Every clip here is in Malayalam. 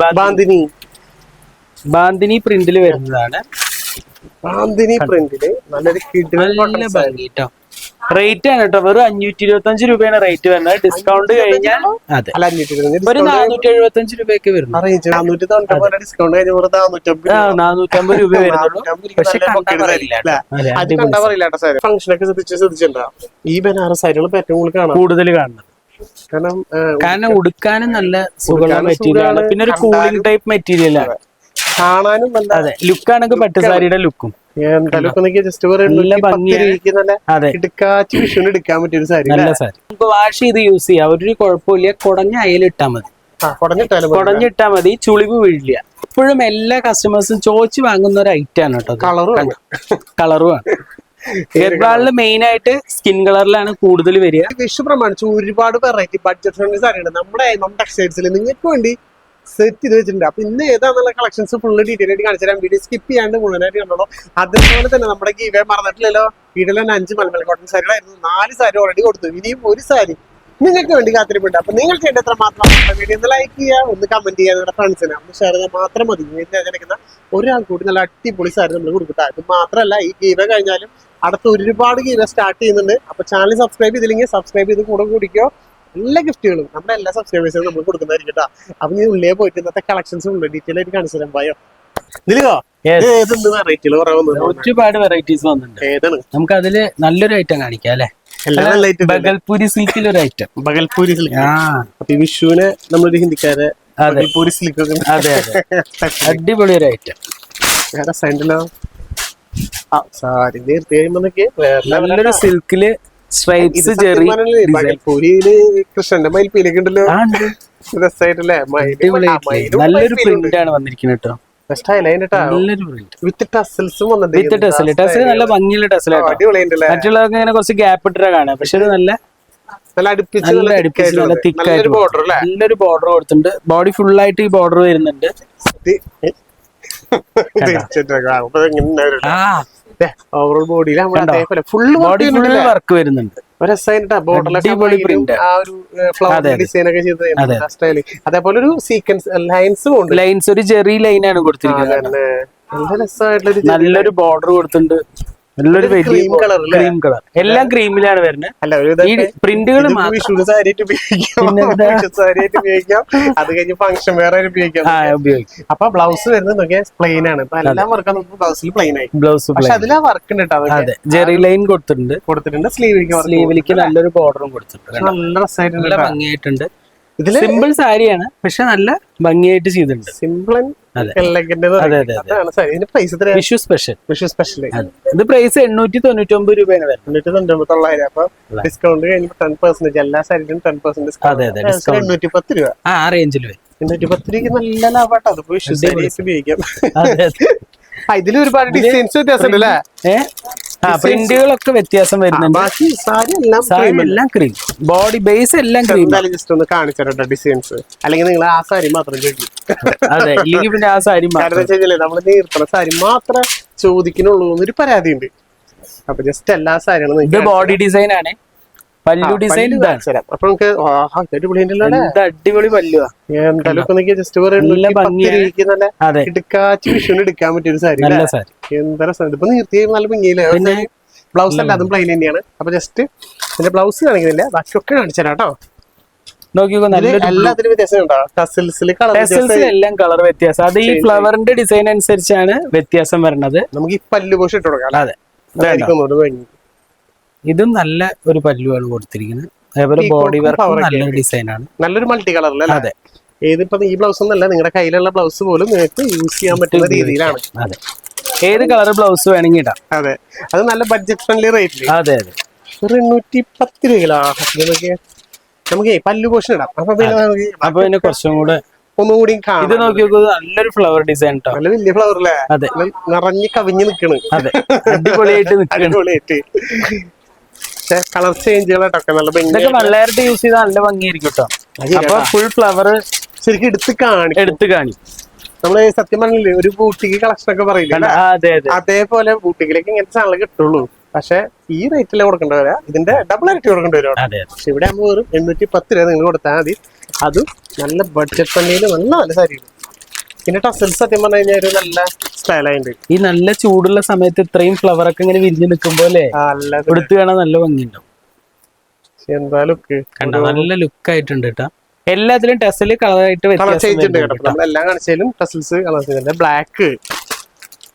ബാന്തിനി. ബാന്തിനി പ്രിന്റിൽ വരുന്നതാണ്. ബാന്തിനി പ്രിന്റിൽ നല്ലൊരു നല്ല saree. റേറ്റ് ആണ് കേട്ടോ വെറും അഞ്ഞൂറ്റി ഇരുപത്തി അഞ്ച് രൂപയാണ് റേറ്റ് വരുന്നത് ഡിസ്കൗണ്ട് കഴിഞ്ഞാൽ അതെ. ഒരു നാനൂറ്റി എഴുപത്തി അഞ്ച് രൂപയ്ക്ക് വരുന്നു. നാനൂറ്റമ്പത് രൂപ. വരുന്നുള്ളൂ. പക്ഷെ ശ്രദ്ധിച്ചിട്ടുണ്ടോ? ഈ ബനാറസ് സാരികൾ പെറ്റുകൾ ഏറ്റവും കൂടുതൽ കാണാം. കൂടുതൽ കാണുന്നത് കാരണം ഉടുക്കാനും നല്ല സുഖമുള്ള മെറ്റീരിയലാണ് മെറ്റീരിയൽ ആണ്. പിന്നെ ഒരു കൂളിംഗ് ടൈപ്പ് മെറ്റീരിയലാണ് കാണാനും നല്ല അതെ ലുക്ക് ആണെങ്കിൽ പട്ടുസാരിയുടെ ലുക്കും. ജസ്റ്റ് എടുക്കാൻ പറ്റിയ ഒരു സാരി. നമുക്ക് വാഷ് ചെയ്ത് യൂസ് ചെയ്യാം. ഒരു കുഴപ്പമില്ല. കുടഞ്ഞ അയൽ ഇട്ടാ മതി. കുടഞ്ഞിട്ടാ മതി. ചുളിവ് വീഴില്ല. ഇപ്പോഴും എല്ലാ കസ്റ്റമേഴ്സും ചോദിച്ചു വാങ്ങുന്ന ഒരു ഐറ്റം ആണ് കേട്ടോ കളറും ആണ് കളറുമാണ് ഗർഭാളിൽ മെയിൻ ആയിട്ട് സ്കിൻ കളറിലാണ് കൂടുതൽ വരിക. വിഷു പ്രമാണിച്ച് ഒരുപാട് വെറൈറ്റി ബഡ്ജറ്റ് ഫ്രണ്ട്ലി സാരിയുണ്ട് നമ്മുടെ നമ്മുടെ ടെക്സ്റ്റൈൽസിൽ നിങ്ങൾക്ക് വേണ്ടി സെറ്റ് ചെയ്ത് വെച്ചിട്ടുണ്ട്. അപ്പൊ ഇന്ന് ഏതാണെന്നുള്ള കളക്ഷൻസ് ഫുള്ള് ഡീറ്റെയിൽ ആയിട്ട് കാണിച്ചു തരാം. വീഡിയോ സ്കിപ്പ് ചെയ്യാണ്ട് മുഴുവനായിട്ട് കണ്ടോളൂ. അതേപോലെ തന്നെ നമ്മുടെ ഗീവേ മറന്നിട്ടില്ലല്ലോ. വീട്ടിൽ തന്നെ അഞ്ച് മലമല കോട്ടൺ സാരികളായിരുന്നു നാല് സാരി ഓൾറെഡി കൊടുത്തു. ഇനിയും ഒരു സാരി നിങ്ങൾക്ക് വേണ്ടി കാത്തിരിപ്പുണ്ട്. അപ്പൊ നിങ്ങൾ ചെയ്യേണ്ട എത്ര മാത്രം വീഡിയോ ഒന്ന് ലൈക്ക് ചെയ്യുക ഒന്ന് കമന്റ് ചെയ്യുക നിങ്ങളുടെ ഫ്രണ്ട്സിന് ഒന്ന് ഷെയർ ചെയ്താൽ മാത്രം മതി. കിടക്കുന്ന ഒരാൾ കൂടി നല്ല അടിപൊളി സാരി നമ്മൾ കൊടുക്കട്ടെ ഇത് മാത്രമല്ല ഈ ഗീവ കഴിഞ്ഞാലും അടുത്ത ഒരുപാട് ഗീവ സ്റ്റാർട്ട് ചെയ്യുന്നുണ്ട്. അപ്പൊ ചാനൽ സബ്സ്ക്രൈബ് ചെയ്തില്ലെങ്കിൽ സബ്സ്ക്രൈബ് ചെയ്ത് കൂടെ കൂടിക്കോ. എല്ലാ ഗിഫ്റ്റുകളും നമ്മുടെ എല്ലാ സബ്സ്ക്രൈബേഴ്സിനും നമ്മൾ കൊടുക്കുന്നതായിരിക്കും കേട്ടോ അപ്പൊ നീ ഉള്ളേ പോയിട്ട് ഇന്നത്തെ കളക്ഷൻസ് ഉണ്ട് ഡീറ്റെയിൽ ആയിട്ട് കാണിച്ചു തരാം ഭയോ ഇതിലോ Yes. ഏതെന്ത് വെറൈറ്റികൾ ഒരുപാട് വെറൈറ്റീസ് വന്നിട്ടുണ്ട്. ഏതാണ്? നമുക്ക് അതിൽ നല്ലൊരു ഐറ്റം കാണിക്കാം അല്ലെ? ബഗൽപൂരി സിൽക്കിൽ ഒരു ഐറ്റം ബഗൽപൂരി സിൽക്ക്. അപ്പൊ വിഷുവിന് നമ്മളൊരു ഹിന്ദിക്കാരെ ബഗൽപൂരി സിൽക്ക് അതെ അതെ. അടിപൊളി ഒരു ഐറ്റം വേറെ സൈഡിലോ ആ സാരി നേരത്തെ കഴിയുമ്പോഴൊക്കെ നല്ലൊരു സിൽക്കിൽ സ്ട്രൈപ്സ് ചെറി ബഗൽപൂരിയിൽ കൃഷ്ണന്റെ മയിൽപ്പീലൊക്കെ ഉണ്ടല്ലോ. രസമായിട്ടല്ലേ? നല്ലൊരു പ്രിന്റ് ആണ് വന്നിരിക്കുന്നത് കേട്ടോ. വിത്ത് ടസൽസും വന്നിട്ട് വിത്ത് ടെസൽ ടെസൽ നല്ല ഭംഗിയുള്ള മറ്റുള്ളവർക്ക് ഇങ്ങനെ കുറച്ച് ഗ്യാപ്പ് ഇട്ടാ കാണാം പക്ഷെ ഇത് നല്ല നല്ല അടുപ്പിച്ച് നല്ല നല്ല ബോർഡർ നല്ലൊരു ബോർഡർ കൊടുത്തിട്ടുണ്ട്. ബോഡി ഫുൾ ആയിട്ട് ഈ ബോർഡർ വരുന്നുണ്ട്. ഓവറോൾ ബോഡിയിൽ ഫുള്ള് വർക്ക് വരുന്നുണ്ട്. അടിപൊളി. ബോർഡറിലൊക്കെ ആ ഒരു ഫ്ലവർ. ഡിസൈൻ ഒക്കെ ചെയ്ത് അതെ. സ്റ്റൈൽ അതേപോലെ ഒരു സീക്വൻസ് ലൈൻസും ഉണ്ട് ലൈൻസ് ഒരു ചെറിയ ലൈനാണ് കൊടുത്തിരിക്കുന്നത്. നല്ല നല്ലൊരു ബോർഡർ കൊടുത്തിട്ടുണ്ട് നല്ലൊരു? ക്രീം കളർ എല്ലാം ക്രീമിലാണ് വരുന്നത് അല്ല ഒരു ഈ പ്രിന്റുകൾ ഉപയോഗിക്കാം. അത് കഴിഞ്ഞ് ഫംഗ്ഷൻ വേറെ ഉപയോഗിക്കാം. അപ്പൊ ബ്ലൗസ് വരുന്നത് നോക്കിയാൽ പ്ലെയിൻ ആണ്. ഇപ്പൊ എല്ലാം വർക്ക് ബ്ലൗസിൽ പ്ലെയിൻ ആയി. ബ്ലൗസ് പക്ഷെ അതിലാ വർക്ക് ഉണ്ട് കേട്ടോ ജെറി ലൈൻ കൊടുത്തിട്ടുണ്ട്. കൊടുത്തിട്ടുണ്ട്. സ്ലീവിലേക്ക് സ്ലീവിലേക്ക് നല്ലൊരു ബോർഡറും കൊടുത്തിട്ടുണ്ട്. നല്ല രസമായിട്ടുണ്ട് ഭംഗിയായിട്ടുണ്ട്. ഇതിൽ സിമ്പിൾ സാരിയാണ് പക്ഷെ നല്ല ഭംഗിയായിട്ട് ചെയ്തിട്ടുണ്ട്. Simple Vishu special Vishu special ഇത് പ്രൈസ് എണ്ണൂറ്റി തൊണ്ണൂറ്റി ഒമ്പത് രൂപയാണ് തൊണ്ണൂറ്റി തൊള്ളായിരം അപ്പൊ ഡിസ്കൗണ്ട് കഴിഞ്ഞപ്പോ ടെൻ പെർസെന്റേജ് എല്ലാ സാരിക്കും ടെൻ പെർസെന്റ് discount. എണ്ണൂറ്റി പത്ത് രൂപ. ആ ആ റേഞ്ചിൽ വരും. എണ്ണൂറ്റി പത്ത് രൂപയ്ക്ക് നല്ല ലാഭാട്ടോ അതിപ്പോ വിഷു സാരിയായിട്ട് ഉപയോഗിക്കാം. അതെ അതെ. ആ, ഇതിൽ ഒരുപാട് ഡിസൈൻസ് വ്യത്യാസമുണ്ട് അല്ലേ? പ്രിന്റുകളൊക്കെ വ്യത്യാസം വരുന്നുണ്ട്. ബാക്കി സാരി എല്ലാം സാരി എല്ലാം ക്രീം ബോഡി ബേസ് എല്ലാം ക്രീം ജസ്റ്റ് ഒന്ന് കാണിച്ചു ഡിസൈൻസ് അല്ലെങ്കിൽ നിങ്ങൾ ആ സാരി മാത്രം ചോദിക്കും അതെ ഇല്ലെങ്കിൽ പിന്നെ ആ സാരി കാരണം നമ്മൾ നീർത്തണ സാരി മാത്രം ചോദിക്കണുള്ളൂ എന്നൊരു പരാതി ഉണ്ട് അപ്പൊ ജസ്റ്റ് എല്ലാ സാരികളും ഇത് ബോഡി ഡിസൈൻ ആണ്. പല്ലു ഡിസൈൻ അപ്പൊ നമുക്ക് അടിപൊളി പല്ലുവാ. എന്തായാലും ഇപ്പൊ ജസ്റ്റ് അതെ. ഇടുക്കാച്ച് വിഷുവിന് എടുക്കാൻ പറ്റിയ ഒരു സാരി നല്ല സാരി. എന്താ രസം. ഇതിപ്പോ നിർത്തി നല്ല ഭംഗിയില്ലേ? ബ്ലൗസ് അല്ല അതും പ്ലെയിൻ തന്നെയാണ്. അപ്പൊ ജസ്റ്റ് ഇതിന്റെ ബ്ലൗസ് കാണിക്കുന്നില്ല. ബാക്കിയൊക്കെ കാണിച്ചു തരാം കേട്ടോ. കളർ എല്ലാം കളർ വ്യത്യാസം. അത് ഈ ഫ്ലവറിന്റെ ഡിസൈൻ അനുസരിച്ചാണ് വ്യത്യാസം വരുന്നത്. നമുക്ക് ഈ പല്ലു പോഷ ഇട്ട് കൊടുക്കാം അതെ. ഇതും നല്ല ഒരു പല്ലുവാണ് കൊടുത്തിരിക്കുന്നത്. അതേപോലെ ബോഡി വർക്ക് നല്ലൊരു ഡിസൈൻ ആണ്. നല്ലൊരു മൾട്ടി കളറിൽ അല്ലേ? അതെ. ഏതിപ്പോ ഈ ബ്ലൗസ് ഒന്നല്ല നിങ്ങളുടെ കയ്യിലുള്ള ബ്ലൗസ് പോലും നിങ്ങൾക്ക് യൂസ് ചെയ്യാൻ പറ്റുന്ന രീതിയിലാണ്. അതെ. ഏത് കളർ ബ്ലൗസ് വേണമെങ്കിൽ ഇടാം. അതെ. അത് നല്ല ബഡ്ജറ്റ് ഫ്രണ്ട്ലി റേറ്റ് അതെ അതെ. ഒരു എണ്ണൂറ്റി പത്ത് രൂപയിലാ നമുക്ക് നമുക്ക് പല്ലു പോഷൻ ഇടാം. അപ്പൊ പിന്നെ നമുക്ക് അപ്പൊ പിന്നെ കുറച്ചും കൂടെ ഒന്നുകൂടി ഇത് നോക്കി നല്ലൊരു ഫ്ലവർ ഡിസൈൻ നല്ല വലിയ ഫ്ലവർ അല്ലേ? അതെ. നിറഞ്ഞു കവിഞ്ഞ് നിക്കണ്. അടിപൊളിയായിട്ട് അടിപൊളിയായിട്ട്. കളർ ചേഞ്ചുകളായിട്ടൊക്കെ നല്ല ഇതൊക്കെ വെള്ളയായിട്ട് യൂസ് ചെയ്താൽ നല്ല ഭംഗിയായിരിക്കും കേട്ടോ അപ്പൊ ഫുൾ ഫ്ലവർ ശരിക്കും എടുത്ത് കാണി എടുത്ത് കാണി നമ്മൾ സത്യം പറഞ്ഞില്ലേ ഒരു ബൂട്ടിക്ക് കളക്ഷൻ ഒക്കെ പറയില്ല? അതെ അതെ. അതേപോലെ ബൂട്ടിക്കിലേക്ക് ഇങ്ങനത്തെ സാധനങ്ങൾ കിട്ടുള്ളൂ. പക്ഷെ ഈ റേറ്റിലെ കൊടുക്കേണ്ടി വരാ. ഇതിന്റെ ഡബിൾ ഇരട്ടി കൊടുക്കേണ്ടി വരും പക്ഷെ ഇവിടെ ആകുമ്പോൾ വെറും എണ്ണൂറ്റി പത്ത് രൂപ നിങ്ങൾ കൊടുത്താൽ മതി. അതും നല്ല ബഡ്ജറ്റ് പണിയിൽ നല്ല നല്ല സാരി പിന്നെ ടസൽസ് സത്യം പറഞ്ഞു കഴിഞ്ഞാൽ ഒരു നല്ല സ്റ്റൈലായിട്ട് ഈ നല്ല ചൂടുള്ള സമയത്ത് ഇത്രയും ഫ്ലവർ ഒക്കെ ഇങ്ങനെ വിരിഞ്ഞ് നിൽക്കുമ്പോ അല്ലേ? എടുത്തു കാണാൻ നല്ല ഭംഗിയുണ്ടാവും. എന്താ ലുക്ക് കണ്ട നല്ല ലുക്ക് ആയിട്ടുണ്ട് കേട്ടോ. എല്ലാത്തിലും ടെസ്റ്റിൽ കളറായിട്ട് നമ്മളെല്ലാം കാണിച്ചാലും ടെസൽസ് കളർ ബ്ലാക്ക്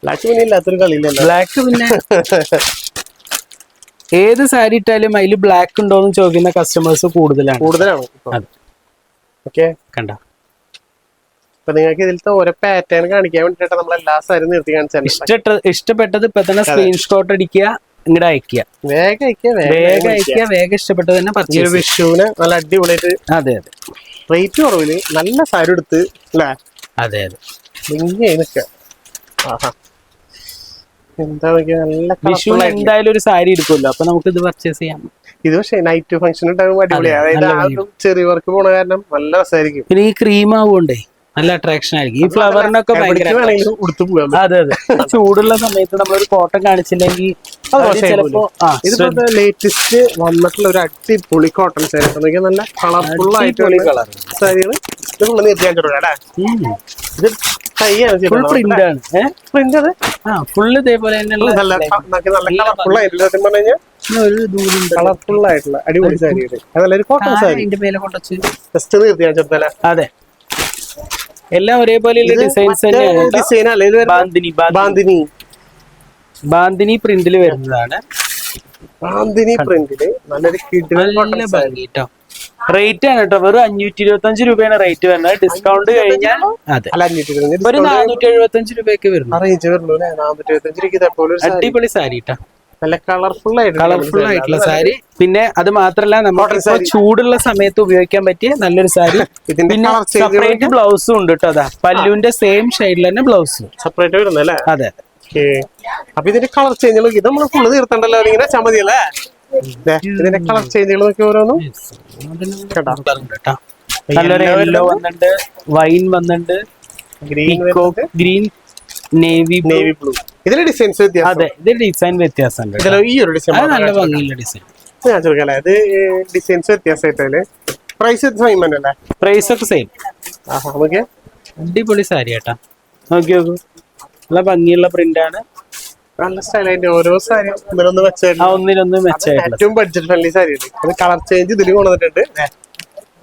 ബ്ലാക്ക് പിന്നെ ഇല്ലാത്തൊരു കളിയില്ലല്ലോ ബ്ലാക്ക് പിന്നെ ഏത് സാരി ഇട്ടാലും അതിൽ ബ്ലാക്ക് ഉണ്ടോന്ന് ചോദിക്കുന്ന കസ്റ്റമേഴ്സ് കൂടുതലാണ്. കൂടുതലാണ്. ഓക്കെ കണ്ട. അപ്പൊ നിങ്ങൾക്ക് ഇതിലത്തെ ഓരോ പാറ്റേൺ കാണിക്കാൻ വേണ്ടിട്ട് നമ്മൾ എല്ലാ സാരി നിർത്തി കാണിച്ചാൽ ഇഷ്ടപ്പെട്ട ഇഷ്ടപ്പെട്ടത് ഇപ്പൊ തന്നെ സ്ക്രീൻഷോട്ട് അടിക്കുക ഇങ്ങോട്ട് അയക്കുക. വേഗം അയക്കുക വേഗം അയക്കുക. വേഗം ഇഷ്ടപ്പെട്ടത് തന്നെ പർച്ചേസ് വിഷുവിന് നല്ല അടിപൊളിയായിട്ട് അതെ അതെ. റേറ്റ് കുറവിൽ നല്ല സാരി എടുത്ത് അല്ലേ? അതെ അതെ. നിങ്ങൾ ആഹാ. എന്താ നോക്കിയാ നല്ല വിഷു colourful എന്തായാലും ഒരു സാരി എടുക്കുമല്ലോ അപ്പൊ നമുക്ക് ഇത് പർച്ചേസ് ചെയ്യാം. ഇത് പക്ഷേ നൈറ്റ് ഫംഗ്ഷൻ ഉണ്ടാകുമ്പോൾ അടിപൊളിയാണ് അതെ, അതായത് ചെറിയ വർക്ക് പോണ കാരണം നല്ല രസമായിരിക്കും പിന്നെ ഈ ക്രീം ആവുകൊണ്ടേ നല്ല അട്രാക്ഷൻ ആയിരിക്കും. ഈ ഫ്ലവറിനൊക്കെ ഭയങ്കര. അതെ അതെ. ചൂടുള്ള സമയത്ത് ഒരു കോട്ടൺ കാണിച്ചില്ലെങ്കിൽ ചിലപ്പോ ഇതിപ്പോ ലേറ്റസ്റ്റ് വന്നിട്ടുള്ള ഒരു അടിപൊളി കോട്ടൺ സാരി നല്ല കളർഫുൾ ആയിട്ടുള്ള കളർ സാരിയാണ് ഇത് ഫുള്ള് ഇത് ഫുൾ പ്രിന്റ് ആണ്. പ്രിന്റ് അത്? ആ ഫുള്ള് ഇതേപോലെ തന്നെയുള്ള നല്ല കളർഫുൾ ആയിട്ടുള്ള സത്യം പറഞ്ഞു കഴിഞ്ഞാൽ ഒരു ദൂരം കളർഫുൾ ആയിട്ടുള്ള അടിപൊളി സാരി അതല്ല ഒരു കോട്ടൺ സാരി. മേലെ കൊണ്ടുവച്ച് ജസ്റ്റ് അതെ. എല്ലാം ഒരേപോലെയുള്ള ഡിസൈൻസ്. ഡിസൈൻ അല്ലേ? ബാന്തിനി ബാന്തിനി. ബാന്തിനി. ബാന്തിനി പ്രിന്റിൽ വരുന്നതാണ്. ബാന്തിനി പ്രിന്റിൽ നല്ലൊരു കിഡിലും റേറ്റ് ആണ് കേട്ടോ വെറും അഞ്ഞൂറ്റി ഇരുപത്തി അഞ്ച് രൂപയാണ് റേറ്റ് വരുന്നത് ഡിസ്കൗണ്ട് കഴിഞ്ഞാൽ അതെ. അല്ല ഒരു നാനൂറ്റി എഴുപത്തി അഞ്ച് രൂപയൊക്കെ വരുന്നു. അല്ലേ? അടിപൊളി സാരി കേട്ടോ നല്ല കളർഫുൾ ആയിട്ട് കളർഫുൾ ആയിട്ടുള്ള സാരി. പിന്നെ അത് മാത്രല്ല നമുക്ക് ഇപ്പൊ ചൂടുള്ള സമയത്ത് ഉപയോഗിക്കാൻ പറ്റിയ നല്ലൊരു സാരി. ഇതിന്റെ പിന്നെ കളർ സെപ്പറേറ്റ് ബ്ലൗസും ഉണ്ട് കേട്ടോ അതാ. പല്ലുവിന്റെ സെയിം ഷെയ്ഡിൽ തന്നെ ബ്ലൗസ് സെപ്പറേറ്റ് വരുന്നത് അല്ലേ അതെ. ഓക്കേ. അപ്പൊ ഇതിന്റെ കളർ ചേഞ്ചുകൾ ഇത് നമ്മൾ ഫുള്ള് തീർത്തണ്ടല്ലോ? ഇങ്ങനെ ചമതി ദേ, ഇതിന്റെ കളർ ചേഞ്ചുകൾ നോക്കി ഓരോന്നും. കേട്ടോ? കേട്ടോ നല്ലൊരു യെല്ലോ വന്നിട്ടുണ്ട്. വൈൻ വന്നിട്ടുണ്ട്. Green green navy navy blue ഇതിലെ ഡിസൈൻസ് വ്യത്യാസം. അതെ ഇത് ഡിസൈൻ വ്യത്യാസമുണ്ട്. ഇതിലെ ഈ ഒരു ഡിസൈൻ അത് നല്ല ഭംഗിയുള്ള ഡിസൈൻ ഞാൻ ചോദിക്കല്ലേ? ഇത് ഡിസൈൻസ് വ്യത്യാസമായിട്ടല്ലേ? പ്രൈസ് സെയിം അല്ലേ? പ്രൈസ് ഒക്കെ സെയിം ആഹാ നമുക്ക് അടിപൊളി സാരി കേട്ടാ. നോക്കി നോക്കൂ നല്ല ഭംഗിയുള്ള പ്രിന്റ് ആണ്. നല്ല സ്റ്റൈലായിട്ട് ഓരോ സാരി വെച്ചാൽ ആ ഒന്നിനൊന്ന് മെച്ചമായിട്ടുള്ള ഏറ്റവും ബഡ്ജറ്റ് ഫ്രണ്ട്ലി സാരിയാണ്. അത് കളർ ചേഞ്ച് ഇതിൽ കൊണ്ടുവന്നിട്ടുണ്ട്.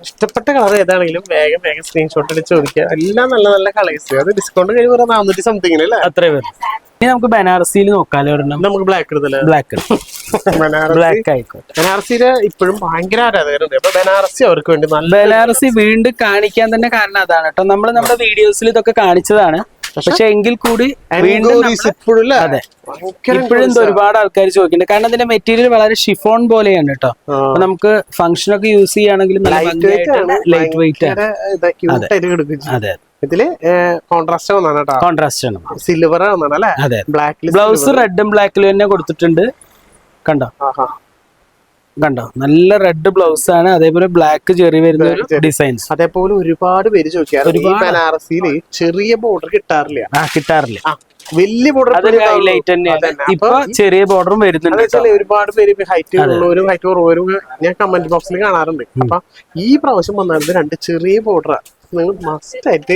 ഇഷ്ടപ്പെട്ട കളർ ഏതാണെങ്കിലും വേഗം വേഗം സ്ക്രീൻഷോട്ട് എടുത്ത് ചോദിക്കുക. എല്ലാം നല്ല നല്ല കളേഴ്സ് അത് ഡിസ്കൗണ്ട് കഴിയുമ്പോൾ നാനൂറ്റി സംതിങ്ങിന് അല്ലേ അത്രേ വരും. ഇനി നമുക്ക് ബനാറസിയിൽ നോക്കാലോ നമുക്ക് ബ്ലാക്ക് എടുത്തല്ലേ ബ്ലാക്ക് ബനാറസി. ബ്ലാക്ക് ആയിക്കോട്ടെ. ബനാറസിയിൽ ഇപ്പോഴും ഭയങ്കര ആരാധകരുണ്ട്. അപ്പൊ ബനാറസി അവർക്ക് വേണ്ടി നല്ല ബനാറസി വീണ്ടും കാണിക്കാൻ തന്നെ കാരണം അതാണ് കേട്ടോ. നമ്മൾ നമ്മുടെ വീഡിയോസിൽ ഇതൊക്കെ കാണിച്ചതാണ്. പക്ഷെ എങ്കിൽ കൂടി വീണ്ടും അതെ. ഇപ്പോഴും ഒരുപാട് ആൾക്കാർ ചോദിക്കുന്നുണ്ട്. കാരണം അതിന്റെ മെറ്റീരിയൽ വളരെ ഷിഫോൺ പോലെയാണ് കേട്ടോ. അപ്പൊ നമുക്ക് ഫംഗ്ഷൻ ഒക്കെ യൂസ് ചെയ്യുകയാണെങ്കിൽ നല്ല ലൈറ്റ് വെയിറ്റ് ആണ്. അതെ. ഇതിൽ കോൺട്രാസ്റ്റ് വന്നാണ് കേട്ടോ. കോൺട്രാസ്റ്റ് ആണ്. സിൽവർ വന്നാണ് അല്ലെ? അതെ ബ്ലാക്കിൽ ബ്ലൗസ് റെഡും ബ്ലാക്കിലും തന്നെ കൊടുത്തിട്ടുണ്ട്. കണ്ടോ? കണ്ടോ? നല്ല റെഡ് ബ്ലൗസ് ആണ് അതേപോലെ ബ്ലാക്ക് ചെറി വരുന്ന ഒരു ഡിസൈൻസ് അതേപോലെ ഒരുപാട് പേര് ചോദിക്കാറുണ്ട്. ബനാറസിയിൽ ചെറിയ ബോർഡർ കിട്ടാറില്ല. ആ കിട്ടാറില്ല. വലിയ ബോർഡർ ഹൈലൈറ്റ് തന്നെയാണ്. ഇപ്പൊ ചെറിയ ബോർഡറും വരുന്നുണ്ട്. ഒരുപാട് പേര് ഹൈറ്റ് ഉള്ളവരും ഹൈറ്റ് കുറവരും ഞാൻ കമന്റ് ബോക്സിൽ കാണാറുണ്ട്. അപ്പൊ ഈ പ്രാവശ്യം വന്നത് രണ്ട് ചെറിയ ബോർഡറാ നിങ്ങൾ മസ്റ്റ് ആയിട്ട്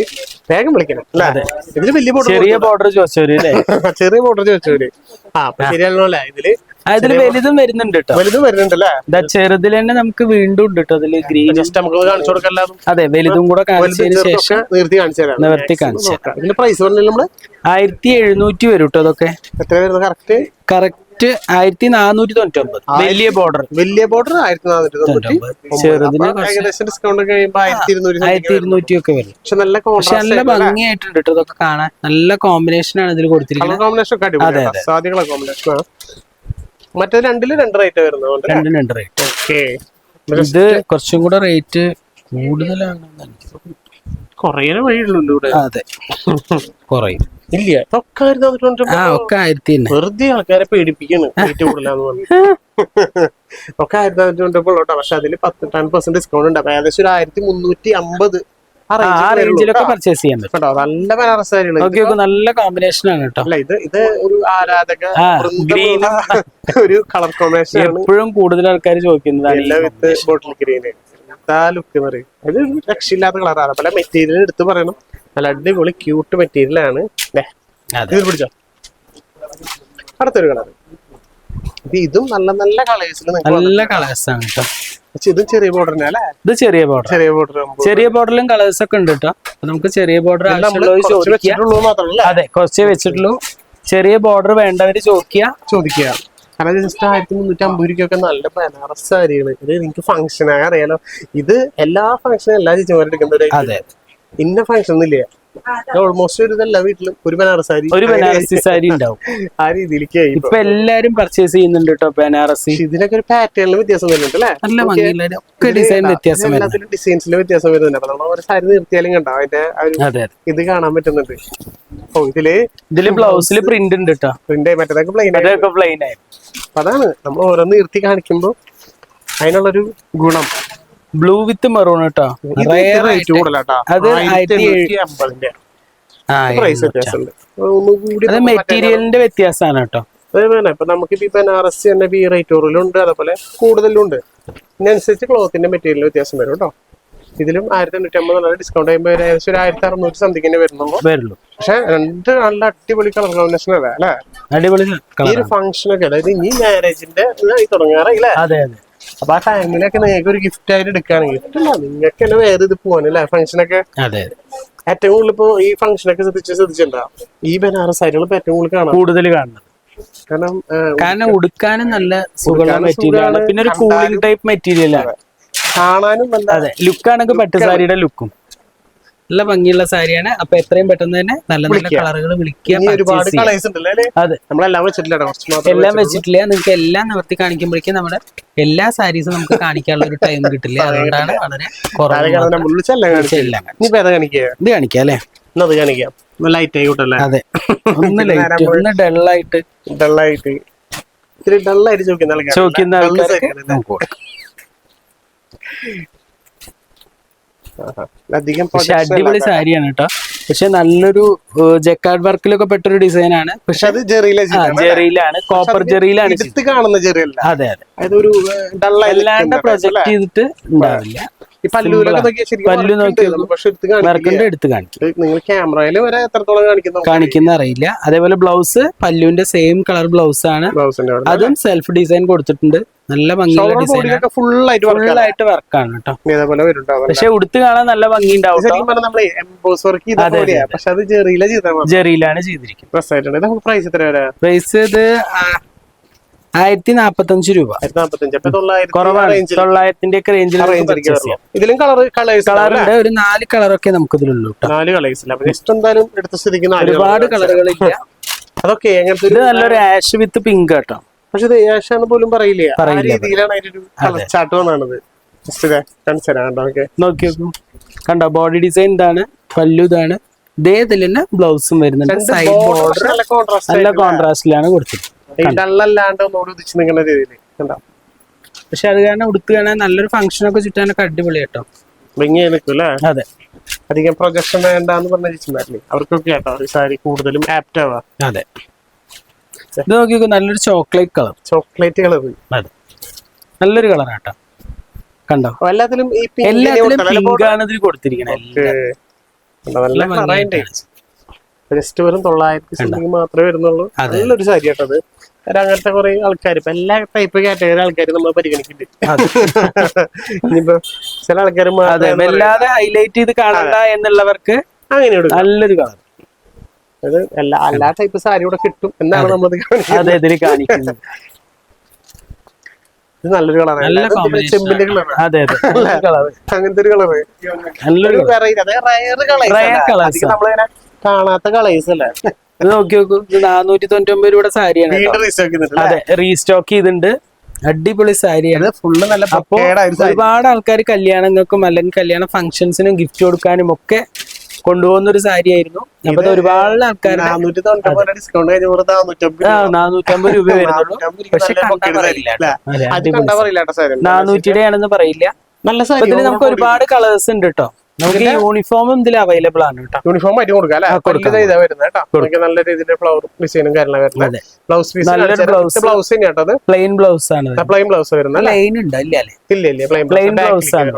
വേഗം വിളിക്കണം അല്ലേ? ഇതിൽ വലിയ ബോർഡർ ചെറിയ ബോർഡർ ചോദിച്ചവര് ചെറിയ ബോർഡർ ചോദിച്ചവര്. ആ അപ്പൊ ശരിയാണല്ലോ അല്ലേ? ഇതിൽ അതിൽ വലുതും വരുന്നുണ്ട് കേട്ടോ വലുതും വരുന്നുണ്ട് അല്ലേ ചെറുതിൽ തന്നെ നമുക്ക് വീണ്ടും ഉണ്ട് കേട്ടോ അതിൽ ഗ്രീൻ. ജസ്റ്റ് നമുക്ക് കാണിച്ചു കൊടുക്കല്ലാതും അതെ വലുതും കൂടെ കാണിച്ചതിന് ശേഷം നിർത്തി കാണിച്ചു തരാം. നിവർത്തി കാണിച്ചു. ഇതിന്റെ പ്രൈസ് പറഞ്ഞാൽ നമ്മൾ? ആയിരത്തി എഴുന്നൂറ്റി വരും കേട്ടോ അതൊക്കെ എത്ര വരുന്നത്? കറക്റ്റ് കറക്റ്റ് ആയിരത്തി നാനൂറ്റി തൊണ്ണൂറ്റി ഒമ്പത് വലിയ ബോർഡർ വലിയ ബോർഡർ ആയിരത്തി നാനൂറ്റി തൊണ്ണൂറ്റി ചെറുതിന് ഏകദേശം ഡിസ്കൗണ്ട് ആയിരത്തി ഇരുന്നൂറ്റി ഒക്കെ വരും. പക്ഷെ നല്ല പക്ഷെ നല്ല ഭംഗിയായിട്ടുണ്ട് കേട്ടോ ഇതൊക്കെ കാണാൻ. നല്ല കോമ്പിനേഷൻ ആണ് ഇതിൽ കൊടുത്തിരിക്കുന്നത്. കോമ്പിനേഷൻ സാധ്യകളെ കോമ്പിനേഷൻ മറ്റേ രണ്ടിൽ രണ്ട് റേറ്റ് വരുന്നത് രണ്ടും രണ്ട് റേറ്റ് ഓക്കെ ഇത് കുറച്ചും കൂടെ റേറ്റ് കൂടുതലാണ് എനിക്ക് തോന്നുന്നു. കൊറേ വഴിയുള്ളൂ ഇവിടെ. അതെ. കുറയും. ഇല്ല ഒക്കെ ആയിരത്തി വെറുതെ ആൾക്കാരെ പേടിപ്പിക്കാണ് റേറ്റ് കൂടുതലാന്ന് പറഞ്ഞു ഒക്കെ ആയിരത്തി നാനൂറ്റി തൊണ്ണൂറ്റി പക്ഷെ അതിൽ പത്ത് ടെൻ പെർസെന്റ് ഡിസ്കൗണ്ട് ഉണ്ട്. അപ്പൊ ഏകദേശം ഒരു ആയിരത്തി മുന്നൂറ്റി അമ്പത് ആ റേഞ്ചിലൊക്കെ പർച്ചേസ് ചെയ്യാൻ പറ്റും. നല്ല ബനാറസ് സാരികൾ നോക്കി നോക്ക് നല്ല കോമ്പിനേഷൻ ആണ് കേട്ടോ അല്ല ഇത് ഇത് ഒരു ആരാധക ഗ്രീൻ ഒരു കളർ കോമ്പിനേഷൻ ആണ്. എപ്പോഴും കൂടുതൽ ആൾക്കാർ ചോദിക്കുന്നതാണ് എല്ലാം വിത്ത് ബോട്ടിൽ ഗ്രീന് എന്താ ലുക്ക് എന്ന് പറയും. അത് രക്ഷയില്ലാത്ത കളറാണ് പല മെറ്റീരിയൽ എടുത്ത് പറയണം. നല്ല അടിപൊളി ക്യൂട്ട് മെറ്റീരിയൽ ആണ്. പിടിച്ചോ. അടുത്തൊരു കളർ ഇതും നല്ല നല്ല കളേഴ്സിൽ നല്ല കളേഴ്സ് ആണ് കേട്ടോ ഇതും ചെറിയ ബോർഡറിനെ അല്ലേ? ഇത് ചെറിയ ബോർഡർ ചെറിയ ബോർഡർ ചെറിയ ബോർഡറിലും കളേഴ്സ് ഒക്കെ ഉണ്ട് കേട്ടോ നമുക്ക് ചെറിയ ബോർഡർ മാത്രമല്ല അതെ കുറച്ച് വെച്ചിട്ടുള്ളൂ. ചെറിയ ബോർഡർ വേണ്ടവര് ചോദിക്കുക. ചോദിക്കുക. അതായത് ജസ്റ്റ് ആയിരത്തി മുന്നൂറ്റി അമ്പത് രൂപയ്ക്കൊക്കെ നല്ല ബനാറസ് സാരികൾ. ഇത് നിങ്ങൾക്ക് ഫംഗ്ഷനായി അറിയാലോ. ഇത് എല്ലാ ഫംഗ്ഷനും എല്ലാ ചേച്ചിമാരും അതെ. ഇന്ന ഫംഗ്ഷൻ ഒന്നുമില്ല ഓൾമോസ്റ്റ് ഒരു ഇതല്ല വീട്ടിലും. ഒരു ബനാറസ് ഒരു ബനാറസി സാരി ഉണ്ടാവും. ആ രീതിയിലേക്ക് ഇപ്പൊ. എല്ലാരും പർച്ചേസ് ചെയ്യുന്നുണ്ട് കേട്ടോ ബനാറസി. ഇതിനൊക്കെ ഒരു പാറ്റേണിൽ വ്യത്യാസം വരുന്നുണ്ട് അല്ലേ? നല്ല ഭംഗിയുള്ള ഒക്കെ ഡിസൈൻ വ്യത്യാസം വരുന്നുണ്ട്. എല്ലാത്തിലും ഡിസൈൻസിൽ വ്യത്യാസം വരുന്നുണ്ട്. അപ്പൊ നമ്മൾ ഒരു സാരി നിർത്തിയാലും കണ്ടോ? അതിന്റെ ഇത് കാണാൻ പറ്റുന്നുണ്ട്. ഓ ഇതിൽ ഇതിൽ ബ്ലൗസിൽ പ്രിന്റ് ഉണ്ട് കേട്ടോ പ്രിന്റ് മറ്റേതൊക്കെ പ്ലെയിൻ ആയി. പ്ലെയിൻ ആയി. അതാണ്. നമ്മൾ ഓരോന്ന് നിർത്തി കാണിക്കുമ്പോ അതിനുള്ളൊരു ഗുണം. ബ്ലൂ വിത്ത് മെറൂൺ കേട്ടോ. റേറ്റ്. കൂടുതലാട്ടോ. അത് മെറ്റീരിയലിന്റെ വ്യത്യാസമാണ് കേട്ടോ. അതേപോലെ ഇപ്പൊ ഇപ്പൊ എസ് തന്നെ ബി റേറ്റോറിലുണ്ട് അതേപോലെ കൂടുതലുണ്ട്. ഇതിനനുസരിച്ച് ക്ലോത്തിന്റെ മെറ്റീരിയൽ വ്യത്യാസം വരും കേട്ടോ. ഇതിലും ആയിരത്തി എണ്ണൂറ്റി അമ്പത് ഡിസ്കൗണ്ട് ചെയ്യുമ്പോൾ ഏകദേശം ഒരു ആയിരത്തി അറുന്നൂറ്റി സംതിങ്ങിന് വരുന്നുള്ളൂ. വരുള്ളൂ. പക്ഷെ രണ്ട് നല്ല അടിപൊളി കളർ കോമ്പിനേഷൻ അല്ലേ? അല്ലേ? അടിപൊളി ഈ ഒരു ഫംഗ്ഷൻ ഒക്കെ അതായത് ഈ മാരേജിന്റെ തുടങ്ങാറില്ലേ അതെ അതെ. അപ്പൊ ആ ടൈമിലൊക്കെ നിങ്ങൾക്ക് ഒരു ഗിഫ്റ്റ് ആയിട്ട് എടുക്കുകയാണെങ്കിൽ ഗിഫ്റ്റ് അല്ല നിങ്ങൾക്ക് തന്നെ വേറെ ഇത് പോകാനല്ലേ ഫംഗ്ഷനൊക്കെ അതെ. ഏറ്റവും കൂടുതൽ ഇപ്പൊ ഈ ഫംഗ്ഷനൊക്കെ ശ്രദ്ധിച്ച് ശ്രദ്ധിച്ചിട്ടുണ്ടാവും ഈ ബനാറസ് സാരികൾ ഇപ്പൊ ഏറ്റവും കൂടുതൽ കാണാം. കൂടുതൽ കാണുന്നത് കാരണം കാരണം ഉടുക്കാനും നല്ല സുഖമുള്ള മെറ്റീരിയലാണ് മെറ്റീരിയൽ ആണ്. പിന്നെ ഒരു കൂളിംഗ് ടൈപ്പ് മെറ്റീരിയൽ ആണ്. കാണാനും നല്ല അതെ. ലുക്കാണെങ്കിൽ പട്ടുസാരിയുടെ ലുക്കും നല്ല ഭംഗിയുള്ള സാരിയാണ്. അപ്പൊ എത്രയും പെട്ടെന്ന് തന്നെ നല്ല നല്ല കളറുകൾ വിളിക്കുക അതെ. എല്ലാം വെച്ചിട്ടില്ല. നിങ്ങൾക്ക് എല്ലാം നിവർത്തി കാണിക്കുമ്പോഴേക്കും നമ്മുടെ എല്ലാ സാരീസും നമുക്ക് കാണിക്കാനുള്ള ഒരു ടൈം കിട്ടില്ല? അതുകൊണ്ടാണ് വളരെ കുറവ് ഇത് കാണിക്കാം അല്ലേ? കാണിക്കാം. ലൈറ്റ് ആയിക്കോട്ടല്ലേ അതെ. ഒന്ന് ലൈറ്റ് ഒന്ന് ഡള്ളായിട്ട് ഡള്ളായിട്ട് ഇത്തിരി ഡള്ളായിട്ട് ചോദിക്കുന്ന ഡൾ ചോദിക്കുന്ന ആൾക്കാർക്ക് പക്ഷെ അടിപൊളി. സാരിയാണ് കേട്ടോ. പക്ഷെ നല്ലൊരു ജക്കാർഡ് വർക്കിലൊക്കെ പെട്ടൊരു ഡിസൈൻ ആണ് പക്ഷെ അത് ജെറിയിലെ ജെറിയിലാണ് കോപ്പർ ജെറിയിലാണ്. കാണുന്ന ജെറിയല്ല. അതെ അതെ. അല്ലാണ്ട് പ്രൊജക്ട് ചെയ്തിട്ട് ഉണ്ടാവില്ല. കാണിക്കുന്നു അറിയില്ല. അതേപോലെ ബ്ലൗസ് പല്ലുവിന്റെ സെയിം കളർ ബ്ലൗസ് ആണ്. അതും സെൽഫ് ഡിസൈൻ കൊടുത്തിട്ടുണ്ട്. നല്ല ഭംഗിയുള്ള വർക്കാണ് കേട്ടോ പക്ഷെ ഉടുത്ത് കാണാൻ നല്ല ഭംഗി ഉണ്ടാവും ജെറിയിലാണ് ചെയ്തിരിക്കുന്നത്. പ്രൈസ് ഇത് ആയിരത്തി രൂപ. കുറവാണ്. range ൽ തൊള്ളായിരത്തിന്റെ ഒക്കെ റേഞ്ചിൽ. ഇതിലും കളർ കളറുണ്ട് ഒരു നാല് കളറൊക്കെ നമുക്ക് ഇതിലുള്ളൂ നാല് കളേഴ്സ് ഒരുപാട് കളറുകളില്ല അതൊക്കെ ഇത് നല്ലൊരു ആഷ് വിത്ത് പിങ്ക് കേട്ടോ പക്ഷെ ഇത് ഏഷ്യാന്ന് പോലും പറയില്ലേ. ആ രീതിയിലാണ് അതിന്റെ ഒരു കളർ ചാട്ട് വന്നാണത് ജസ്റ്റ് കാണിച്ചു തരാം കണ്ടോ ഓക്കെ നോക്കി നോക്കൂ. കണ്ടോ ബോഡി ഡിസൈൻ ഇതാണ് പല്ലു ഇതാണ്. ഇതേ ഇതിൽ തന്നെ ബ്ലൗസും വരുന്നുണ്ട്. സൈഡ് ബോർഡർ നല്ല കോൺട്രാസ്റ്റ് നല്ല കോൺട്രാസ്റ്റിലാണ് കൊടുത്തിട്ട് ഡള്ളല്ലാണ്ട് ഒന്നുകൂടി ഉദിച്ച് നിൽക്കുന്ന രീതിയിൽ. കണ്ടോ? പക്ഷെ അത് കാരണം ഉടുത്ത് കാണാൻ നല്ലൊരു ഫംഗ്ഷൻ ഒക്കെ ചുറ്റാനൊക്കെ അടിപൊളി കേട്ടോ. ഭംഗിയായി അതെ. അധികം പ്രൊജക്ഷൻ വേണ്ടെന്ന് പറഞ്ഞിട്ടുണ്ടായിരുന്നില്ലേ അവർക്കൊക്കെ കേട്ടോ ഈ സാരി കൂടുതലും ആപ്റ്റ് ആവാ. അതെ. ഇത് നോക്കിക്കോ നല്ലൊരു ചോക്ലേറ്റ് കളർ ചോക്ലേറ്റ് കളർ അതെ. നല്ലൊരു കളർ ആട്ടോ. കണ്ടോ? എല്ലാത്തിലും എല്ലാത്തിലും പിങ്ക് ആണ് ഇതിൽ കൊടുത്തിരിക്കണേ ജസ്റ്റ് വെറും തൊള്ളായിരത്തി സംതിങ് മാത്രമേ വരുന്നുള്ളൂ. നല്ലൊരു സാരി കേട്ടത് അങ്ങനത്തെ കുറെ ആൾക്കാർ ഇപ്പൊ എല്ലാ ടൈപ്പ് കാറ്റഗറി ആൾക്കാർ നമ്മൾ പരിഗണിക്കുന്നുണ്ട്. ഇനിയിപ്പോ ചില ആൾക്കാർ വല്ലാതെ ഹൈലൈറ്റ് ചെയ്ത് കാണണ്ട എന്നുള്ളവർക്ക് അങ്ങനെ നല്ലൊരു കളർ എല്ലാ എല്ലാ ടൈപ്പ് സാരി ഇവിടെ കിട്ടും എന്നാണ് നമ്മൾ കാണിക്കുന്നത്. ഇത് നല്ലൊരു കളറാണ് നല്ല കോമ്പിനേഷൻ ചെമ്പിന്റെ കളർ അതെ അതെ. അങ്ങനത്തെ ഒരു കളറ് നല്ലൊരു വെറൈറ്റി അതെ റയർ കളേഴ്സ് നമ്മളിങ്ങനെ കാണാത്ത കളേഴ്സ് അല്ലേ? ഇത് നോക്കി നോക്കൂ. ഇത് നാനൂറ്റി തൊണ്ണൂറ്റി ഒമ്പത് രൂപയുടെ സാരിയാണ് കേട്ടോ. വീണ്ടും റീസ്റ്റോക്ക് ചെയ്തിട്ടുണ്ട് അതെ റീസ്റ്റോക്ക് ചെയ്തിട്ടുണ്ട്. അടിപൊളി സാരിയാണ്. ഫുള്ള് നല്ല അപ്പൊ ഒരുപാട് ആൾക്കാർ കല്യാണങ്ങൾക്കും അല്ലെങ്കിൽ കല്യാണ ഫംഗ്ഷൻസിനും ഗിഫ്റ്റ് കൊടുക്കാനും ഒക്കെ കൊണ്ടുപോകുന്ന ഒരു സാരി ആയിരുന്നു അപ്പൊ ഒരുപാട് ആൾക്കാർ ഡിസ്കൗണ്ട് കഴിഞ്ഞ വെറുതെ നാനൂറ്റമ്പത് രൂപ. വരുന്നുള്ളൂ. പക്ഷെ നാനൂറ്റിയുടെ ആണെന്ന് പറയില്ല. നല്ല സാരി നമുക്ക് ഒരുപാട് കളേഴ്സ് ഉണ്ട് കേട്ടോ നമുക്ക് യൂണിഫോമും ഇതിൽ അവൈലബിൾ ആണ് കേട്ടോ യൂണിഫോം ആയിട്ട് കൊടുക്കാം അല്ലെ? ഇതാ വരുന്നത് കേട്ടോ. നമുക്ക് നല്ല രീതിയിൽ ഫ്ലവർ ഡിസൈനും കാര്യങ്ങളും വരുന്നത്. Blouse piece blouse plain blouse ആണ് പ്ലെയിൻ ബ്ലൗസ് വരുന്നത് അല്ലേ പ്ലെയിൻ ഉണ്ട്? ഇല്ല അല്ലേ? ഇല്ല പ്ലെയിൻ ബ്ലൗസ് ആണ്.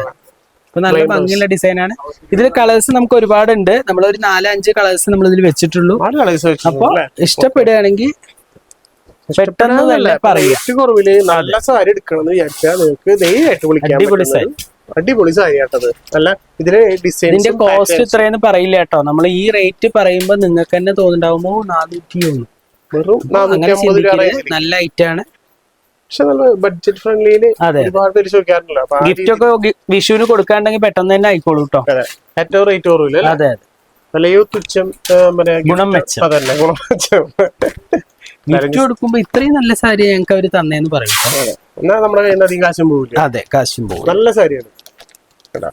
അപ്പൊ നല്ല ഭംഗിയുള്ള ഡിസൈനാണ്. ഇതിൽ കളേഴ്സ് നമുക്ക് ഒരുപാടുണ്ട്. നമ്മൾ ഒരു നാലഞ്ച് കളേഴ്സ് നമ്മൾ ഇതിൽ വെച്ചിട്ടുള്ളൂ. അപ്പൊ ഇഷ്ടപ്പെടുകയാണെങ്കിൽ പെട്ടെന്ന് തന്നെ പറയാം കുറവിൽ നല്ല സാരി എടുക്കണം നിങ്ങൾക്ക് ധൈര്യമായിട്ട് വിളിക്കാം അടിപൊളി സാരി. അടിപൊളി സാരി ആട്ടത് അല്ല ഇതിൽ ഡിസൈൻ ഇതിന്റെ കോസ്റ്റ് ഇത്രയെന്ന് പറയില്ല കേട്ടോ. നമ്മൾ ഈ റേറ്റ് പറയുമ്പോ നിങ്ങൾക്ക് തന്നെ തോന്നുന്നുണ്ടാവുമ്പോ നാനൂറ്റി ഒന്ന്. നല്ല ഐറ്റാണ് പക്ഷെ നല്ല ബഡ്ജറ്റ് ഫ്രണ്ട്ലിയിൽ അതെ. ഒരുപാട് പേര് ചോദിക്കാറുണ്ടല്ലോ. അപ്പൊ ആ ഗിഫ്റ്റ് ഒക്കെ ഗി- വിഷുവിന് കൊടുക്കാണ്ടെങ്കിൽ പെട്ടെന്ന് തന്നെ ആയിക്കോളൂ കേട്ടോ ഏറ്റവും റേറ്റ് കുറവില്ല അല്ലേ? അതെ അതെ. വിലയോ തുച്ഛം ആ, മറ്റേ gift- ഗുണം മെച്ചം. അതന്നെ ഗുണം മെച്ചം. ഗിഫ്റ്റ് കൊടുക്കുമ്പോ ഇത്രയും നല്ല സാരി ഞങ്ങൾക്ക് അവർ തന്നേന്ന് പറയും കേട്ടോ. അതെ. എന്നാ നമ്മുടെ കയ്യിൽ നിന്ന് അധികം കാശും പോവില്ല. അതെ കാശും പോകും നല്ല സാരിയാണ്. കേട്ടാ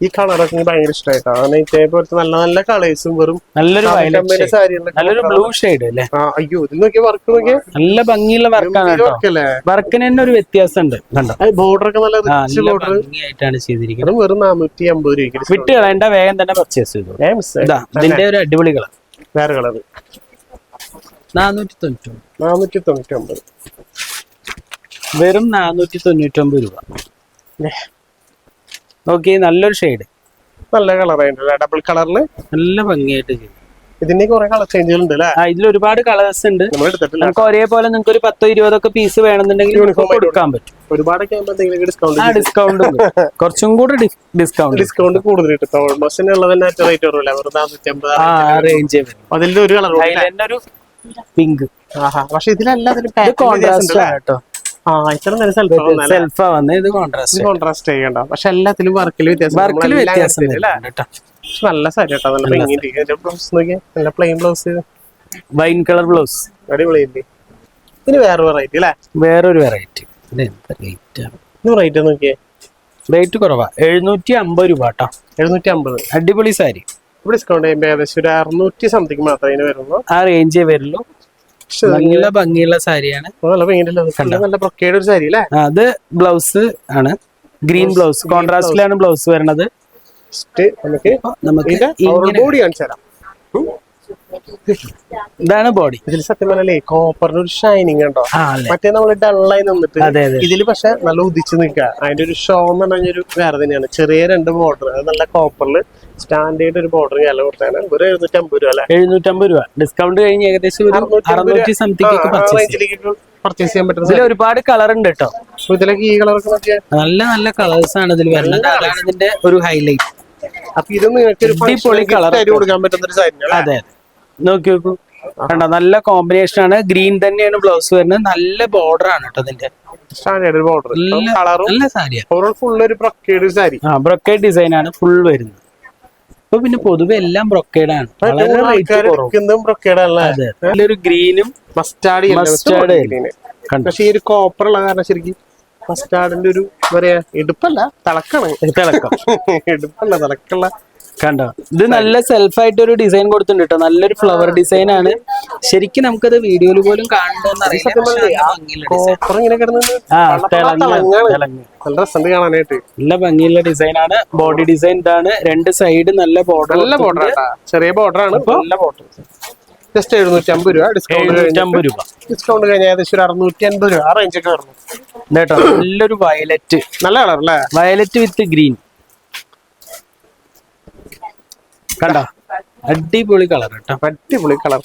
ഈ കളറൊക്കെ എനിക്ക് ഭയങ്കര ഇഷ്ടമായിട്ടോ കാരണം ഇതേപോലത്തെ നല്ല നല്ല കളേഴ്സും വെറും നല്ലൊരു നല്ലൊരു ബ്ലൂ ഷെയ്ഡ് അല്ലേ? അയ്യോ ഇത് നോക്കിയ വർക്ക് നോക്കിയ. നല്ല ഭംഗിയുള്ള വർക്കാണ് വർക്കിന് തന്നെ ഒരു വ്യത്യാസം ഉണ്ട് കണ്ടോ ബോർഡർ ഒക്കെ നല്ല ബോർഡർ ആയിട്ടാണ് ചെയ്തിരിക്കുന്നത്. വെറും നാനൂറ്റി അമ്പത് രൂപ വിട്ട് കളയണ്ട വേഗം തന്നെ പർച്ചേസ് ചെയ്തു ഇതിന്റെ ഒരു അടിപൊളി കളർ വേറെ കളർ നാനൂറ്റി തൊണ്ണൂറ്റി നാനൂറ്റി തൊണ്ണൂറ്റി ഒമ്പത് വെറും നാനൂറ്റി തൊണ്ണൂറ്റി ഒമ്പത് രൂപ നോക്കി നല്ലൊരു ഷെയ്ഡ് നല്ല കളറായിട്ടുണ്ട് ഡബിൾ കളറിൽ നല്ല ഭംഗിയായിട്ട് ഇതിന്റെ കുറെ കളർ ചേഞ്ചുകൾ ഉണ്ട് അല്ലേ? ആ ഇതിൽ ഒരുപാട് കളേഴ്സ് ഉണ്ട്. നമുക്ക് ഒരേപോലെ നിങ്ങൾക്ക് ഒരു പത്തോ ഇരുപതൊക്കെ പീസ് വേണമെന്നുണ്ടെങ്കിൽ യൂണിഫോം കൊടുക്കാൻ പറ്റും. ഒരുപാടൊക്കെ ഡിസ്കൗണ്ട് ഡിസ്കൗണ്ട് കുറച്ചും കൂടി ഡിസ്കൗണ്ട് ഡിസ്കൗണ്ട് കൂടുതൽ കിട്ടും. ഓൾമോസ്റ്റ് ഉള്ളത് തന്നെ റേറ്റ് ആ റേഞ്ച് ഒരു കളർ ഒരു പിങ്ക് ആഹാ. പക്ഷെ ഇതിലെല്ലാം കോൺട്രാസ്റ്റ് കേട്ടോ. സെൽഫാ വന്ന് ഇത് കോൺട്രാസ്റ്റ് കോൺട്രാസ്റ്റ് ചെയ്യണ്ട. പക്ഷെ എല്ലാത്തിലും വർക്കിൽ വ്യത്യാസം. വർക്കിൽ വ്യത്യാസം നല്ല സാരി കേട്ടോ നല്ല blouse plain blouse wine colour blouse അടിപൊളിയുണ്ട് ഇതിന് വേറെ വെറൈറ്റി അല്ലേ? വേറൊരു വെറൈറ്റി റേറ്റ് നോക്കിയേ. റേറ്റ് കുറവാ. എഴുന്നൂറ്റി അമ്പത് രൂപ കേട്ടോ. എഴുന്നൂറ്റി അമ്പത് അടിപൊളി സാരി. ഡിസ്കൗണ്ട് ചെയ്യുമ്പോൾ ഏകദേശം ഒരു അറുന്നൂറ്റി സംതിങ് മാത്രമേ വരുള്ളൂ. ആ റേഞ്ചേ വരുള്ളൂ. നല്ല ഭംഗിയുള്ള സാരിയാണ്. നല്ല പ്രൊക്കേഡ് ഒരു സാരി അല്ലേ അത് ബ്ലൗസ് ആണ്. ഗ്രീൻ ബ്ലൗസ് കോൺട്രാസ്റ്റിലാണ് ബ്ലൗസ് വരുന്നത് നമുക്ക് ബോഡി കാണിച്ചു തരാം. ഇതാണ് ബോഡി ഇതിൽ സത്യം പറഞ്ഞാലേ കോപ്പറിന് ഒരു ഷൈനിങ് ഉണ്ടോ? മറ്റേ നമ്മൾ ഡള്ളായി നിന്നിട്ട് ഇതിൽ പക്ഷെ നല്ല ഉദിച്ചു നിൽക്കുക അതിന്റെ ഒരു ഷോ എന്ന് പറഞ്ഞൊരു വേറെ തന്നെയാണ്. ചെറിയ രണ്ട് ബോർഡർ അത് നല്ല കോപ്പറിൽ സ്റ്റാൻഡേർഡ് ഒരു ബോർഡർ വില കൊടുത്താണ് ഒരു എഴുന്നൂറ്റമ്പത് രൂപ അല്ലെ? എഴുന്നൂറ്റമ്പത് രൂപ. ഡിസ്കൗണ്ട് കഴിഞ്ഞ് ഏകദേശം ഒരു അറുന്നൂറ്റി സംതിങ് പർച്ചേസ് ചെയ്യാൻ പറ്റുന്നത് ഇതിൽ ഒരുപാട് കളർ ഉണ്ട് കേട്ടോ ഇതിലേക്ക് ഈ കളറൊക്കെ നല്ല നല്ല കളേഴ്സ് ആണ് ഇതിൽ വരുന്നത്. അതാണ് ഇതിന്റെ ഒരു ഹൈലൈറ്റ് അപ്പൊ ഇത് നിങ്ങൾക്ക് കൊടുക്കാൻ പറ്റുന്ന ഒരു സാരി അതെ അതെ. നോക്കി നോക്കൂ. കണ്ടോ നല്ല കോമ്പിനേഷൻ ആണ്. ഗ്രീൻ തന്നെയാണ് ബ്ലൗസ് വരുന്നത്. നല്ല ബോർഡർ ആണ് കേട്ടോ ഇതിന്റെ. സ്റ്റാൻഡേർഡ് ബോർഡർ നല്ല സാരിയാണ് ഫുൾ ഒരു ബ്രൊക്കേഡ് സാരി. ആ ബ്രൊക്കേഡ് ഡിസൈൻ ആണ് ഫുൾ വരുന്നത്. ഇപ്പൊ പിന്നെ പൊതുവെ എല്ലാം ബ്രൊക്കേഡ് ആണ്. വളരെ റേറ്റ് കുറവ്. നല്ലൊരു ഗ്രീനും മസ്റ്റാർഡ് മസ്റ്റാർഡ് പക്ഷെ ഈ ഒരു കോപ്പർ ഉള്ള കാരണം ശരിക്കും മസ്റ്റാർഡിന്റെ ഒരു എന്താ പറയാ എടുപ്പല്ല തിളക്കാണ്. തിളക്കം. എടുപ്പല്ല തിളക്കുള്ള കണ്ടോ? ഇത് നല്ല സെൽഫ് ആയിട്ട് ഒരു ഡിസൈൻ കൊടുത്തിട്ടുണ്ട് കേട്ടോ നല്ലൊരു ഫ്ലവർ ഡിസൈൻ ആണ്. ശരിക്കും നമുക്കത് വീഡിയോയിൽ പോലും കാണാനായിട്ട്. നല്ല ഭംഗിയുള്ള ഡിസൈൻ ആണ്. ബോഡി ഡിസൈൻ ഇതാണ്. രണ്ട് സൈഡ് നല്ല ബോർഡർ നല്ല ബോർഡർ ചെറിയ ബോർഡർ ആണ് നല്ല ബോർഡർ ജസ്റ്റ് എഴുന്നൂറ്റി അമ്പത് രൂപ ഡിസ്കൗണ്ട് രൂപ. ഡിസ്കൗണ്ട് കഴിഞ്ഞ ഏകദേശം ഒരു അറുന്നൂറ്റി അൻപത് രൂപ. ആ റേഞ്ച് ഒക്കെ വരുന്നു. കേട്ടോ നല്ലൊരു വയലറ്റ് നല്ല കളർ അല്ലേ? വയലറ്റ് വിത്ത് ഗ്രീൻ കണ്ടോ? അടിപൊളി കളർ കേട്ടോ. അടിപൊളി കളർ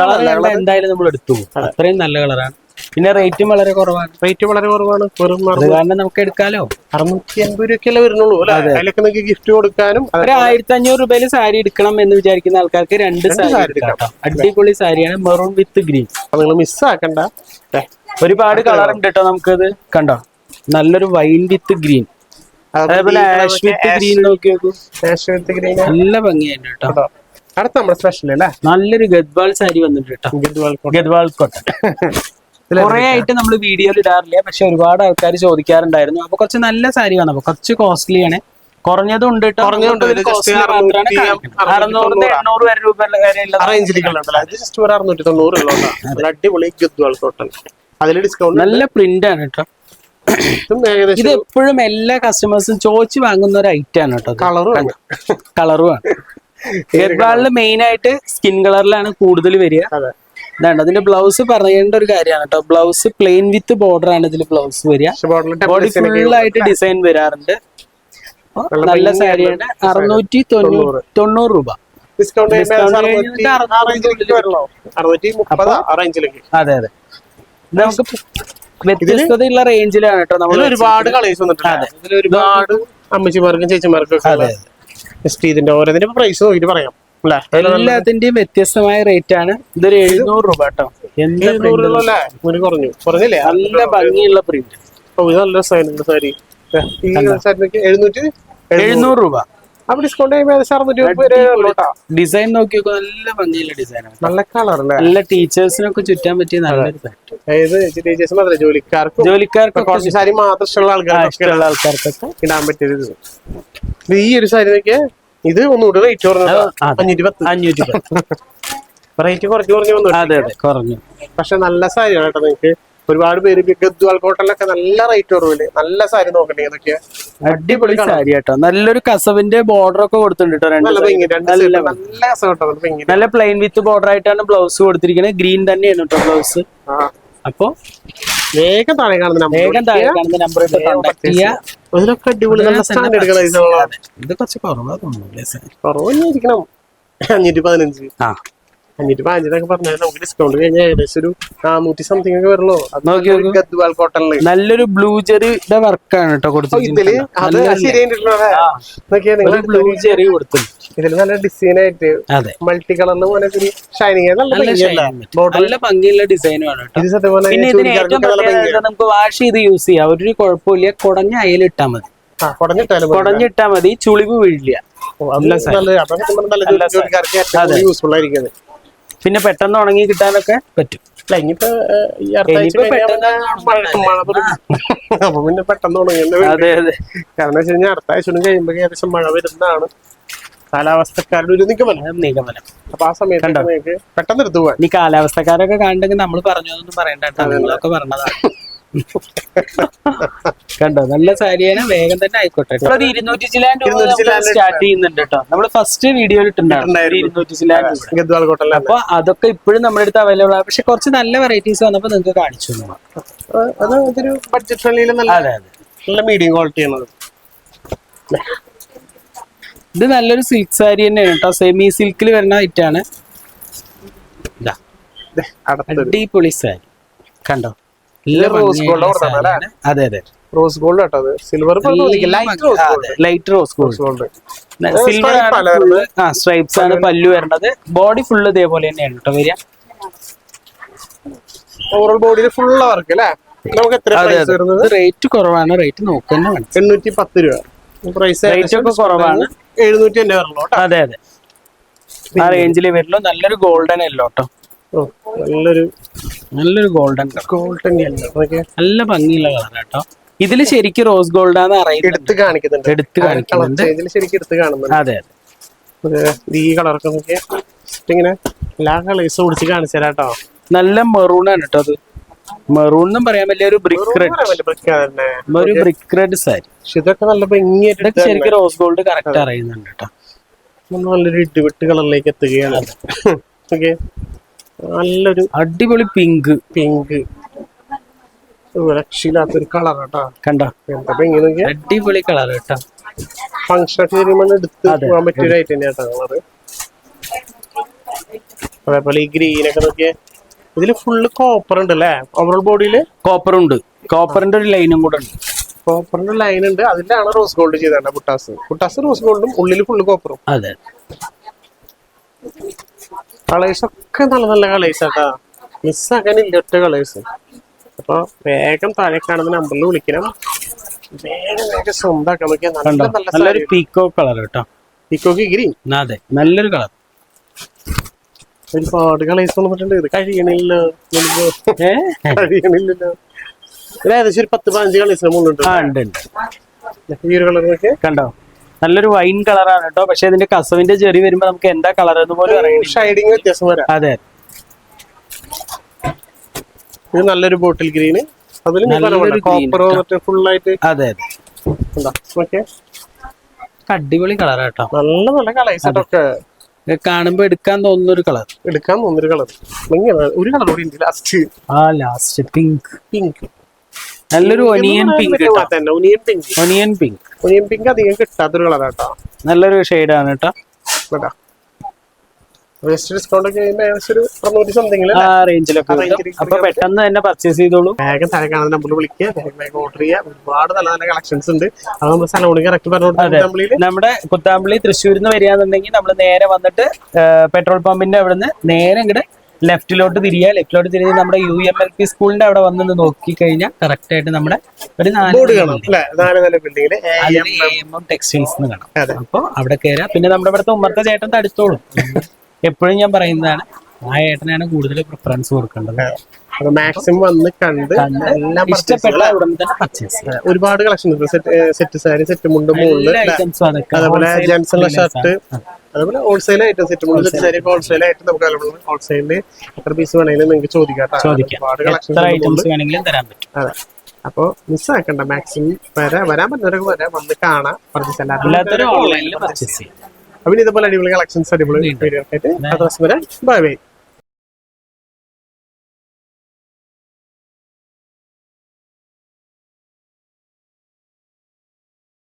കളർ എന്തായാലും നമ്മൾ എടുത്തു അത്രയും നല്ല കളറാണ്. പിന്നെ റേറ്റും വളരെ കുറവാണ്. റേറ്റ് വളരെ കുറവാണ്. വെറും കാരണം നമുക്ക് എടുക്കാലോ? അറുന്നൂറ്റി അൻപത് രൂപയ്ക്കല്ലേ വരുന്നുള്ളൂ അതിലൊക്കെ നിങ്ങൾക്ക് ഗിഫ്റ്റ് കൊടുക്കാനും ഒരു ആയിരത്തി അഞ്ഞൂറ് രൂപയിൽ സാരി എടുക്കണം എന്ന് വിചാരിക്കുന്ന ആൾക്കാർക്ക് രണ്ട് സാരി എടുക്കാം അടിപൊളി സാരിയാണ് മെറൂൺ വിത്ത് ഗ്രീൻ നിങ്ങൾ മിസ്സാക്കണ്ട ആക്കണ്ട. ഒരുപാട് കളർ ഉണ്ട് കേട്ടോ നമുക്കത്. കണ്ടോ? നല്ലൊരു വൈൻ വിത്ത് ഗ്രീൻ അതേപോലെ ആഷ് വിത്ത് ഗ്രീൻ നോക്കി നോക്കൂ ആഷ് with green. നല്ല ഭംഗിയായിട്ട് കേട്ടോ. കേട്ടോ. അടുത്ത നമ്മുടെ സ്പെഷ്യൽ അല്ലേ? നല്ലൊരു ഗദ്വാൾ സാരി വന്നിട്ടുണ്ട് കേട്ടോ. ഗദ്വാൾ കോട്ടൺ. കുറെ ആയിട്ട് നമ്മൾ വീഡിയോയിൽ ഇടാറില്ല പക്ഷെ ഒരുപാട് ആൾക്കാർ ചോദിക്കാറുണ്ടായിരുന്നു. അപ്പൊ കുറച്ച് നല്ല സാരി വന്നപ്പോ കുറച്ച് കോസ്റ്റ്ലി ആണ്. കുറഞ്ഞതും ഉണ്ട് കേട്ടോ. അറുന്നൂറ് എണ്ണൂറ് വരെ രൂപ അടിപൊളി അതിൽ ഡിസ്കൗണ്ട് നല്ല പ്രിന്റ് ആണ് കേട്ടോ. ഇതും എപ്പോഴും എല്ലാ കസ്റ്റമേഴ്സും ചോദിച്ചു വാങ്ങുന്ന ഒരു ഐറ്റം ആണ് കേട്ടോ കളറും കളറുമാണ് ഗർഭാളിൽ മെയിൻ ആയിട്ട് സ്കിൻ കളറിലാണ് കൂടുതൽ വരിക. ഇതാണ്. അതിന്റെ ബ്ലൗസ് പറയേണ്ട ഒരു കാര്യമാണ് കേട്ടോ. ബ്ലൗസ് പ്ലെയിൻ വിത്ത് ബോർഡർ ആണ് ഇതിൽ ബ്ലൗസ് വരിക. ബോഡി ഫുൾ ആയിട്ട് ഡിസൈൻ വരാറുണ്ട്. നല്ല സാരിയാണ് അറുന്നൂറ്റി തൊണ്ണൂറ്. തൊണ്ണൂറ് രൂപ. അതെ അതെ. നമുക്ക് വ്യത്യസ്തതയുള്ള റേഞ്ചിലാണ് കേട്ടോ നമ്മൾ ഒരുപാട് കളേഴ്സ് വന്നിട്ടുണ്ട്. ഒരുപാട് അമ്മച്ചിമാർക്കും ചേച്ചിമാർക്കും ഒക്കെ ഇതിന്റെ പ്രൈസ് നോക്കിട്ട് പറയാം. എല്ലാത്തിന്റെയും വ്യത്യസ്തമായ റേറ്റ് ആണ്. ഇതൊരു എഴുന്നൂറ് രൂപ കേട്ടോ? കുറഞ്ഞു. കുറഞ്ഞില്ലേ? നല്ല ഭംഗിയുള്ള പ്രിന്റ് നല്ല സാരി. എഴുന്നൂറ്റി എഴുന്നൂറ് രൂപ. അപ്പൊ ഡിസ്കൗണ്ട് ചെയ്യുമ്പോൾ ഏകദേശം അറുന്നൂറ്റി മുപ്പത് രൂപ ഉള്ളൂ ഡിസൈൻ നോക്കി നല്ല ഭംഗിയുള്ള ഡിസൈൻ നല്ല കളർ അല്ലേ? നല്ല ടീച്ചേഴ്സിനൊക്കെ ചുറ്റാൻ പറ്റിയ നല്ലൊരു ടീച്ചേഴ്സ് മാത്രമേ ജോലിക്കാർക്ക് ജോലിക്കാർക്ക് കുറച്ച് സാരി മാത്രം ഇഷ്ടമുള്ള ആൾക്കാർക്കൊക്കെ ഇടാൻ പറ്റിയത് ഈ ഒരു സാരി നോക്കിയാ ഇത് ഒന്നുകൂടി റേറ്റ് കുറഞ്ഞത്. അതെ. അഞ്ഞൂറ്റി പത്ത് അഞ്ഞൂറ്റി റേറ്റ് കുറച്ച് കുറഞ്ഞു വന്നു. അതെ അതെ കുറഞ്ഞു. പക്ഷെ നല്ല സാരിയാണ് കേട്ടോ നിങ്ങൾക്ക് ഒരുപാട് പേര് ഗദ്വാൾ കോട്ടണിലൊക്കെ നല്ല റേറ്റ് കുറവിൽ നല്ല സാരി നോക്കണ്ടേ ഇതൊക്കെ? അടിപൊളി സാരി കേട്ടോ നല്ലൊരു കസവിന്റെ ബോർഡർ ഒക്കെ കൊടുത്തിട്ടുണ്ട് നല്ല പ്ലെയിൻ വിത്ത് ബോർഡർ ആയിട്ടാണ് ബ്ലൗസ് കൊടുത്തിരിക്കുന്നത്. ഗ്രീൻ തന്നെയാണ് കേട്ടോ ബ്ലൗസ് അപ്പൊ വേഗം താഴെ കാണുന്ന വേഗം താഴെ കാണുന്ന നമ്പർ ഇതിലൊക്കെ അടിപൊളി നല്ല സ്റ്റാൻഡേർഡ് കളേഴ്സ്. ഇത് കുറച്ച് കുറവാ തോന്നുന്നു അഞ്ഞൂറ്റി പതിനഞ്ച്. ആ. അഞ്ഞൂറ്റി പതിനഞ്ചിനൊക്കെ പറഞ്ഞാൽ നമുക്ക് ഡിസ്കൗണ്ട് കഴിഞ്ഞാൽ ഏകദേശം ഒരു നാനൂറ്റി സംതിങ് ഒക്കെ വരുള്ളൂ കോട്ടണിൽ നല്ലൊരു ബ്ലൂ ചെറിയുടെ വർക്കാണ് കേട്ടോ ഇതിൽ കൊടുത്തിരിക്കുന്നത് അത്. ബ്ലൂ ചെറി ഇതിൽ നല്ല ഡിസൈൻ ആയിട്ട് മൾട്ടി കളറിൽ പോലെ ഒരു ഷൈനിങ് നല്ല ഭംഗിയുള്ള ഡിസൈനുമാണ് പിന്നെ ഇതിന് ഏറ്റവും നമുക്ക് വാഷ് ചെയ്ത് യൂസ് ചെയ്യാം. ഒരു കുഴപ്പമില്ല. കുടഞ്ഞ അയൽ ഇട്ടാൽ മതി. ആ കുടഞ്ഞിട്ടാലും മതി. കുടഞ്ഞിട്ടാ മതി. ചുളിവ് വീഴില്ല. യൂസ്ഫുൾ ആയിരിക്കും അത്. പിന്നെ പെട്ടെന്ന് ഉണങ്ങി കിട്ടാനൊക്കെ പറ്റും. അല്ല ഇനിയിപ്പോ ഈ ഇനിയിപ്പോ പെട്ടെന്ന് മഴ മഴ തുടങ്ങും. അപ്പൊ പിന്നെ പെട്ടെന്ന് തുടങ്ങുന്ന അതെ അതെ. കാരണം വെച്ച് കഴിഞ്ഞാൽ അടുത്ത ആഴ്ച കഴിയുമ്പോ ഏകദേശം മഴ വരുന്നതാണ്. കാലാവസ്ഥക്കാരുടെ ഒരു നിഗമനം. അത് നിഗമനം. അപ്പൊ ആ സമയത്ത് നിങ്ങൾക്ക് പെട്ടെന്ന് എടുത്തു പോവാൻ. ഇനി കാലാവസ്ഥക്കാരൊക്കെ കണ്ടെങ്കിൽ നമ്മൾ പറഞ്ഞതൊന്നും പറയണ്ട കേട്ടോ. നിങ്ങളൊക്കെ പറഞ്ഞതാണ്. കണ്ടോ? നല്ല സാരിയാണ് വേഗം തന്നെ ആയിക്കോട്ടെ. ഒരു ഇരുന്നൂറ്റി ചിലാൻ സ്റ്റാർട്ട് ചെയ്യുന്നുണ്ട് കേട്ടോ. നമ്മൾ ഫസ്റ്റ് വീഡിയോയിൽ ഇട്ടുണ്ടായിരുന്നു ഇരുന്നൂറ്റി ചിലാൻ അപ്പൊ അതൊക്കെ ഇപ്പോഴും നമ്മുടെ അടുത്ത് അവൈലബിൾ ആണ് പക്ഷെ കുറച്ച് നല്ല വെറൈറ്റീസ് വന്നപ്പോ നിങ്ങൾക്ക് കാണിച്ചു തന്നു. അത് ഇതൊരു ബഡ്ജറ്റ് നല്ല അതെ അതെ. നല്ല മീഡിയം ക്വാളിറ്റി ആണ് ഇത് നല്ലൊരു സിൽക്ക് സാരി തന്നെയാണ് കേട്ടോ. സെമി സിൽക്കിൽ വരുന്ന ഐറ്റാണ് അടിപൊളി സാരി. കണ്ടോ? ഇത് ഗോൾഡ് അതെ അതെ. റോസ് ഗോൾഡ് കേട്ടോ silver light rose gold rose silver ആ സ്ട്രൈപ്സ് ആണ് പല്ലു വരുന്നത്. ബോഡി ഫുള്ള് ഇതേപോലെ തന്നെയാണ് കേട്ടോ വരിക. ഓവറോൾ ബോഡിയിൽ ഫുൾ വർക്ക് അല്ലേ? നമുക്ക് എത്ര പ്രൈസ് വരുന്നത്? റേറ്റ് കുറവാണ്. റേറ്റ് നോക്കുന്ന വേണം. എണ്ണൂറ്റി പത്ത് രൂപ. പ്രൈസ് റേറ്റ് ഒക്കെ കുറവാണ്. എഴുന്നൂറ്റി അതെ അതെ. ആ റേഞ്ചിൽ വരുള്ളൂ. നല്ലൊരു ഗോൾഡൻ അല്ലോ കേട്ടോ. ഓ, നല്ലൊരു നല്ലൊരു ഗോൾഡൻ ഗോൾഡൻ നല്ല ഭംഗിയുള്ള കളർ കേട്ടോ ഇതിൽ ശരിക്കും റോസ് ഗോൾഡ് ആണ് അറിയുന്നത് എടുത്ത് കാണിക്കുന്നുണ്ട്. എടുത്ത് കാണിക്കുന്നുണ്ട്. ചേഞ്ചിൽ ശരിക്കും എടുത്ത് കാണുന്നുണ്ട്. അതെ അതെ. ഈ കളറൊക്കെ നോക്കിയാ. ഇങ്ങനെ എല്ലാ കളേഴ്സും ഒടിച്ച് കാണിച്ചു തരാം കേട്ടോ നല്ല മെറൂൺ ആണ് കേട്ടോ അത്. മെറൂൺ എന്നും പറയാൻ പറ്റില്ല ഒരു ബ്രിക്ക് റെഡ് ഒരു ബ്രിക്ക് റെഡ് സാരി. പക്ഷെ ഇതൊക്കെ നല്ല ഭംഗിയായിട്ട് ശരിക്കും റോസ് ഗോൾഡ് കറക്റ്റ് അറിയുന്നുണ്ട് കേട്ടോ നല്ലൊരു ഇടിവിട്ട് കളറിലേക്ക് എത്തുകയാണ്. ഓക്കെ നല്ലൊരു അടിപൊളി പിങ്ക് പിങ്ക് രക്ഷയില്ലാത്തൊരു കളർ കേട്ടോ കണ്ട? എന്താ നോക്കിയാ അടിപൊളി കളർ കേട്ടോ ഫംഗ്ഷൻ വരുമ്പോൾ എടുത്ത്. പോകാൻ പറ്റിയ ഒരു ഐറ്റം തന്നെയാട്ടോ കളറ് അതേപോലെ ഈ ഗ്രീൻ ഒക്കെ നോക്കിയേ. ഇതിൽ ഫുള്ള് കോപ്പർ ഉണ്ട് അല്ലേ? ഓവറോൾ ബോഡിയിൽ കോപ്പർ ഉണ്ട്. കോപ്പറിന്റെ ഒരു ലൈനും കൂടെ ഉണ്ട്. കോപ്പറിന്റെ ലൈൻ ഉണ്ട്. അതിലാണ് റോസ് ഗോൾഡ് ചെയ്തതാണ് പുട്ടാസ്. പുട്ടാസ് റോസ് ഗോൾഡും ഉള്ളിൽ ഫുള്ള് കോപ്പറും അതെ. കളേഴ്സ് ഒക്കെ നല്ല നല്ല കളേഴ്സ് ആട്ടാ മിസ്സാക്കാനില്ല ഒറ്റ കളേഴ്സ് അപ്പോൾ വേഗം താഴെ കാണുന്ന നമ്പറിൽ വിളിക്കണം. വേഗം വേഗം സ്വന്തമാക്കാൻ നോക്കിയാൽ നല്ല നല്ല നല്ലൊരു പീക്കോ കളർ കേട്ടോ പീക്കോക്ക് ഗ്രീൻ അതെ നല്ലൊരു കളർ ഒരുപാട് കളേഴ്സ് വന്നിട്ടുണ്ട്. ഇത് നമുക്ക് കഴിയണില്ലല്ലോ. ഇത് ഏകദേശം ഒരു പത്ത് പതിനഞ്ച് കളേഴ്സിന് മുകളിലുണ്ട്. ആ ഉണ്ട് ഉണ്ട്. ഈ ഒരു കളർ നോക്കിയാ. കണ്ടോ? നല്ലൊരു വൈൻ കളറാണ് കേട്ടോ. പക്ഷെ ഇതിന്റെ കസവിന്റെ ചെറി വരുമ്പോ നമുക്ക് എന്താ കളർ എന്ന് പോലും ഷൈഡിങ് വ്യത്യാസം വരാം. അതെ. ഇത് നല്ലൊരു ബോട്ടിൽ ഗ്രീന് അതിൽ അതെ അതെ. ഓക്കെ അടിപൊളി കളർ കേട്ടോ. നല്ല നല്ല കളേഴ്സ് ഒക്കെ. കാണുമ്പോ എടുക്കാൻ തോന്നുന്ന ഒരു കളർ. എടുക്കാൻ തോന്നുന്ന ഒരു കളർ ഒരു കളർ കൂടി ഉണ്ട്. ലാസ്റ്റ് ആ ലാസ്റ്റ് പിങ്ക് പിങ്ക് നല്ലൊരു ഒനിയൻ പിങ്ക് തന്നെ onion pink onion pink onion pink അധികം കിട്ടാത്തൊരു നല്ലൊരു ഷെയ്ഡാണ് കേട്ടോ. കേട്ടോ വേസ്റ്റ് ഡിസ്കൗണ്ട് ഒക്കെ കഴിയുമ്പോൾ ഏകദേശം ഒരു അറുന്നൂറ്റി സംതിങ്ങിൽ ആ റേഞ്ചിലൊക്കെ ആ range ൽ കിട്ടും. അപ്പൊ പെട്ടെന്ന് തന്നെ പർച്ചേസ് ചെയ്തോളൂ. വേഗം താഴെ കാണുന്ന വിളിക്കുക വേഗം വേഗം ഓർഡർ ചെയ്യുക ഒരുപാട് നല്ല നല്ല കളക്ഷൻസ് ഉണ്ട്. അത് നമ്മൾ സലോണി കറക്റ്റ് പറഞ്ഞു കംപ്ലീറ്റ് നമ്മുടെ കുത്താമ്പള്ളി തൃശ്ശൂരിൽ നിന്ന് വരികയാണെന്നുണ്ടെങ്കിൽ നമ്മൾ നേരെ വന്നിട്ട് പെട്രോൾ പമ്പിന്റെ അവിടെ നിന്ന് നേരെ ഇങ്ങോട്ട് ലെഫ്റ്റിലോട്ട് തിരിയുക ലെഫ്റ്റിലോട്ട് തിരിഞ്ഞ് നമ്മുടെ യു എം എൽ പി സ്കൂളിന്റെ അവിടെ വന്ന് നോക്കി കഴിഞ്ഞാൽ കറക്റ്റ് ആയിട്ട് നമ്മുടെ ഒരു നാല് ബോർഡ് കാണാം ടെക്സ്റ്റൈൽസ്. അപ്പൊ അവിടെ കയറാം പിന്നെ നമ്മുടെ ഇവിടുത്തെ ഉമ്മർത്ത ചേട്ടൻ തടുത്തോളും. എപ്പോഴും ഞാൻ പറയുന്നതാണ് ആ ഏട്ടനാണ് കൂടുതൽ പ്രിഫറൻസ് കൊടുക്കേണ്ടത്. മാക്സിമം വന്ന് കണ്ട് ഒരുപാട് കളക്ഷൻ സെറ്റ് സാരി സെറ്റ് മുണ്ട് മുകളിൽ അതേപോലെ ജെൻസ് ജെൻസിനുള്ള ഷർട്ട്. അതേപോലെ wholesale items set sari wholesale ആയിട്ട് നമുക്ക് അവൈലബിൾ ഹോൾസെയിലിൽ എത്ര പീസ് വേണമെങ്കിലും നിങ്ങൾക്ക് ചോദിക്കാം ഒരുപാട് വേണമെങ്കിലും തരാൻ പറ്റും. അതെ. അപ്പൊ മിസ്സാക്കണ്ട മാക്സിമം വരെ വരാൻ പറ്റുന്നവരൊക്കെ വരെ. വന്ന് കാണാം. പർച്ചേസ് അല്ലാത്തൊരു ഓൺലൈനിൽ പർച്ചേസ് ചെയ്യാം. അപ്പൊ ഇതുപോലെ അടിപൊളി കളക്ഷൻസ് അടിപൊളി വീഡിയോ ആയിട്ട് ബൈ ബൈ